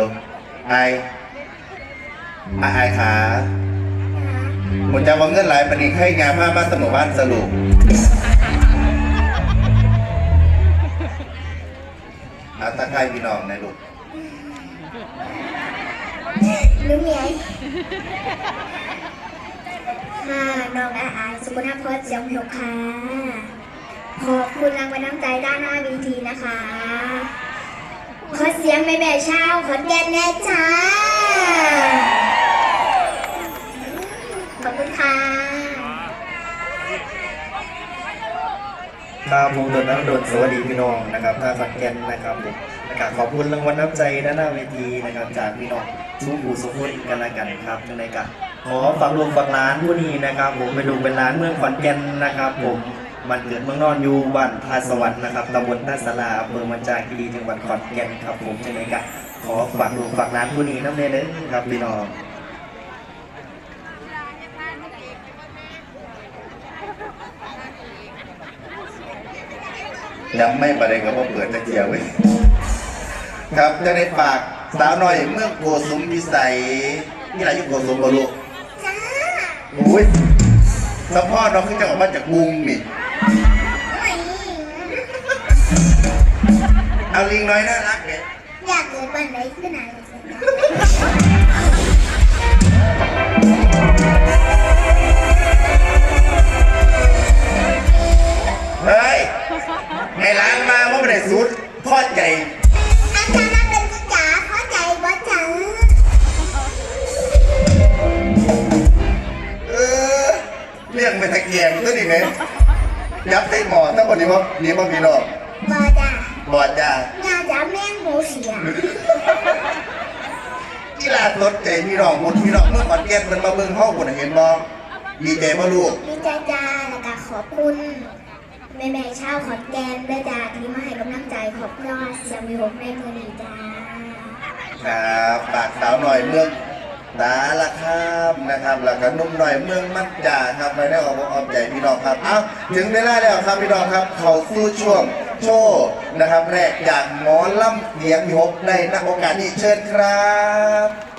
ลงไอไอไอขาผมจะว่าเงื่อนไหลปณิให้งานผ้าบ้านสมบ้านสรุปอาตะไคร้พี่น้องนะลูกรู้ไหมค่ะน้องอาอายสุขภาพพจน์เสียงหกค่ะ ขอบคุณรางวัลน้ำใจด้านหน้าวีทีนะคะ ขอเสียงแม่แม่ๆชาวขอนแก่นแน่จ้า ขอบคุณค่ะครับผมโดนนักโดนสวัสดีพี่น้องนะครับท่าสักแกนนะครับผมนะครับขอบคุณรางวัลน้ำใจด้านหน้าเวทีนะครับจากพี่น้องสุขูสุขุนกันละกันครับจังในกันขอฝากลงฝากร้านผู้นี้นะครับ ผมไปดูเป็นร้านเมืองขอนแก่นนะครับผม มันเกิดเมืองนอนอยู่บ้านทาสวรรค์นะครับตำบลท่าสลาอำเภอมันจาคีรีจังหวัดขอนแก่นครับผมจังในกันขอฝากลงฝากร้านผู้นี้น้ำเนยเด้อครับพี่น้องยังไม่ประเด็นกับว่าเปิดตะเกียบไว้ยครับจะได้ฝากสาวน้อยเมื่อโกสุมพิสัยนี่อะไรอยู่โกสุมบลูกจ้าโอ้ยสะพ่อน้องขึ้นจะออกมาจากกรุงนี่ ลิงน้อยน่ารักเนี่ยอยากเกิดวันไหนขึ้นไหนเลยเฮ้ยในร้านมาว่าไม่ได้สุดทอดใจอาจารย์นักเรียนจ๋าเข้าใจบ่จ๋าเออเรียกไปตะเกียงตัวนี้เนี่ยยับใส่หมอทั้งหมดนี้ว่นี่ว่ามีหรอก บ่จ้าบอดจ้าย่าจ๋าแม่งหมูเสียกีฬาสดใจพี่น้องหมดพี่น้องเมื่อขอนแก่นมันมาเบิ่งห้องคนเห็นบ่ดีใจบ่ลูกดีใจจ้าแล้วก็ขอบคุณแม่แม่ๆชาวขอนแก่นด้วยจ้าที่มาให้กำลังใจขอบคุณเสียงวิวในมือนี้จ้าครับปากสาวหน่อยเมืองตาละครับนะครับแล้วก็หนุ่มหน่อยเมืองมัจจาครับไม่ได้ออกอกออกใจพี่น้องครับเอ้าถึงเวลาแล้วครับพี่น้องครับ เขาสู้ช่วง โชว์นะครับ แรกจากหมอลำเสียงหกในนักโอกาสนี้เชิญครับ